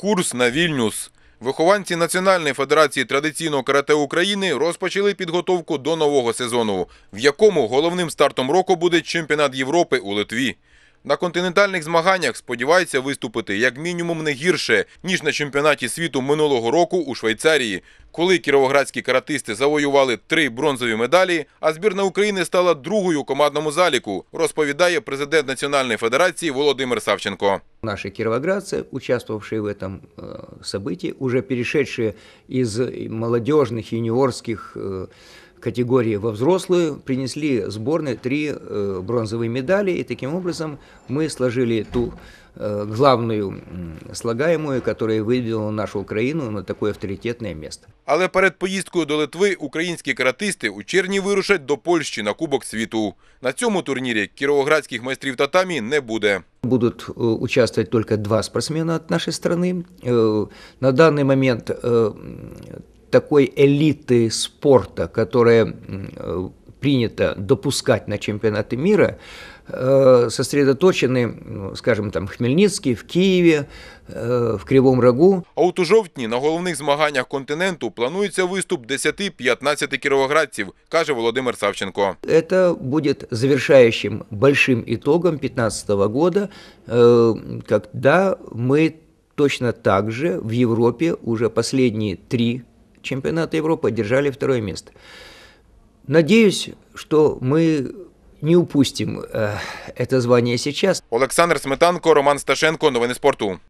Курс на Вільнюс. Вихованці Національної федерації традиційного карате України розпочали підготовку до нового сезону, в якому головним стартом року буде чемпіонат Європи у Литві. На континентальних змаганнях сподіваються виступити як мінімум не гірше, ніж на чемпіонаті світу минулого року у Швейцарії, коли кіровоградські каратисти завоювали три бронзові медалі, а збірна України стала другою у командному заліку, розповідає президент Національної федерації Володимир Савченко. Наши кировоградцы, участвовавшие в этом э, событии, уже перешедшие из молодежных, юниорских э, категорий во взрослую, принесли сборной три э, бронзовые медали, и таким образом мы сложили ту э, главную м, слагаемую, которая вывела нашу Украину на такое авторитетное место. Але перед поїздкою до Литви українські каратисти у червні вирушать до Польщі на Кубок світу. На цьому турнірі кіровоградських майстрів татамі не буде. Будут э, участвовать только два спортсмена от нашей страны. Э, На данный момент э, такой элиты спорта, которая м, э, принято допускать на чемпионаты мира, э, сосредоточены, ну, скажем, там, в Хмельницкий, в Киеве, э, в Кривом Рогу. А от у жовтні на головних змаганнях континенту планується виступ 10-15 кіровоградців, каже Володимир Савченко. Это будет завершающим большим итогом 2015 года, э, когда мы точно так же в Европе уже последние три чемпионата Европы одержали второе место. Надеюсь, что мы не упустим э, это звание сейчас. Олександр Сметанко, Роман Сташенко. Новини спорту.